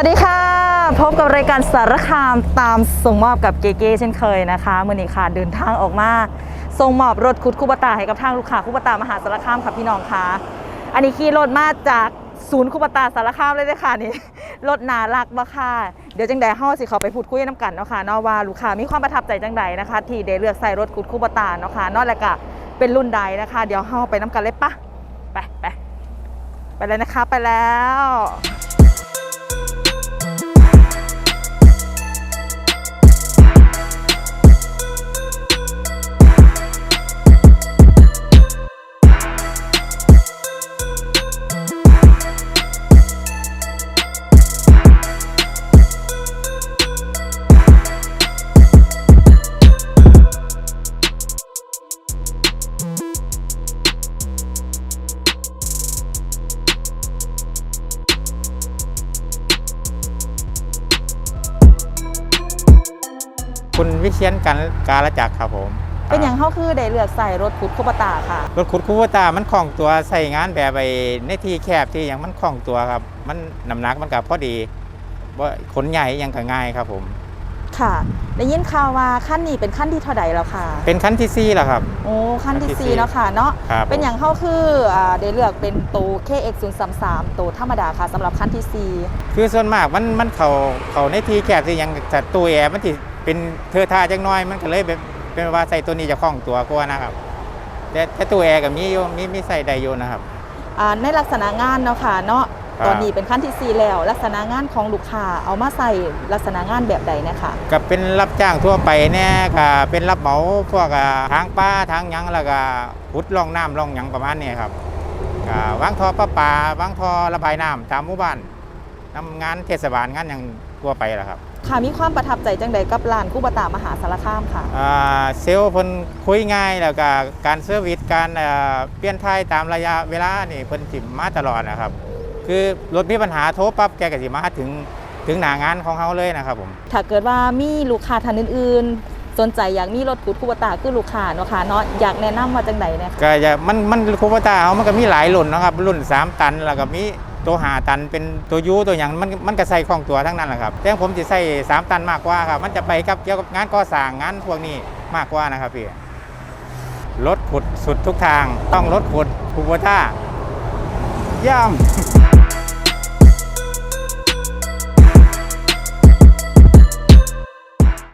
ัสดีค่ะ พบกับรายการสารคามตามส่งมอบกับเก๋ๆเช่นเคยนะคะมื่อนี้ค่ะเดินทางออกมาส่งมอบรถคุดคูปตาให้กับทางลูกค้าคูปตามหาสารคามค่ะพี่น้องค่ะ อันนี้ขี่รถมาจากศูนย์คูปตาสารคามเลยเลยค่ะนี่รถนารักบ่ค่ะ เดี๋ยวจังใดเฮาสิเขาไปพูดคุยน้ำกันเนาะค่ะนาะว่าลูกค้ามีความประทับใจจังใดนะคะ ที่ได้เลือกใส่รถคุดคูปตาเนาะค่ะนาะแล้วก็เป็นรุ่นใดนะคะ เดี๋ยวเฮาไปน้ำกันเลยปะไปไปไปเลยนะคะไปแล้ว คุณวิเชียนกันการละจักรครับผม เป็นอย่างเขาคือได้เลือกใส่รถคุดคูปตาค่ะ รถขุดคูวตามันคล่องตัวใส่งานแบบไปในที่แคบที่อย่างมันคล่องตัวครับ มันน้ำหนักมันกับพอดีว่าขนใหญ่ยังก็ง่ายครับผม ค่ะได้ยินข่าวว่าขั้นนี้เป็นขั้นที่เท่าใดแล้วค่ะ เป็นคันที่ซี่แล้วครับ โอ้ขั้นที่ขั้นที่สี่สี่แล้วค่ะเนาะครับเป็นอย่างเขาคืออ่าได้เลือกเป็นตัว KX 0 3 3ตัวธรรมดาค่ะสำหรับขั้นที่สี่คือส่วนมากมันมันเขาเขาในที่แคบที่ยังจัดตู้แอร์มันที่เป็นเทอท่าจังน้อยมันก็เลยแบบเป็นว่าใส่ตัวนี้จะคล่องตัวกว่านะครับ แต่แต่ตู้แอร์กับมีอยู่มีมีใส่ได้อยู่นะครับ อ่าในลักษณะงานเนาะค่ะเนาะครับ ตอนนี้เป็นขั้นที่สี่แล้ว ลักษณะงานของลูกค้าเอามาใส่ลักษณะงานแบบใดเนะคะกับเป็นรับจ้างทั่วไปเนี่ยค่ะเป็นรับเหมาพวกอ่าทางป้าทางหยังแล้วก็ขุดร่องน้ำร่องหยังประมาณนี้ครับก็วางท่อประปาวางท่อระบายน้ำตามหมู่บ้านทำงานเทศบาลงานอย่างทั่วไปแหละครับ ค่ะมีความประทับใจจังใดกับร้านคู่ปตามหาสารคามค่ะ อ่าเซลล์เพิ่นคุยง่ายแล้วก็การเซอร์วิสการเอ่อเปลี่ยนท้ายตามระยะเวลานี่เพิ่นสิมาตลอดนะครับ คือรถมีปัญหาโทรปั๊บแกก็สิมาถึงถึงหน้างานของเฮาเลยนะครับผม ถ้าเกิดว่ามีลูกค้าท่านอื่นๆ สนใจอยากมีรถขุดคูปตาคือลูกค้าเนาะค่ะเนาะอยากแนะนำว่าจังใดเนะคะก็จะมันมันคูปต้าเขามันก็มีหลายรุ่นเนาะครับรุ่น 3 ตันแล้วก็มี ตัวหาตันเป็นตัวยูตัวอย่างมันมันก็ใส่คล่องตัวทั้งนั้นแหละครับแต่ผมจะใส่3 ตันมากกว่าครับมันจะไปกับเกี่ยวกับงานก่อสร้างงานพวกนี้มากกว่านะครับพี่รถขุดสุดทุกทางต้องรถขุดคูปต้าย่ำ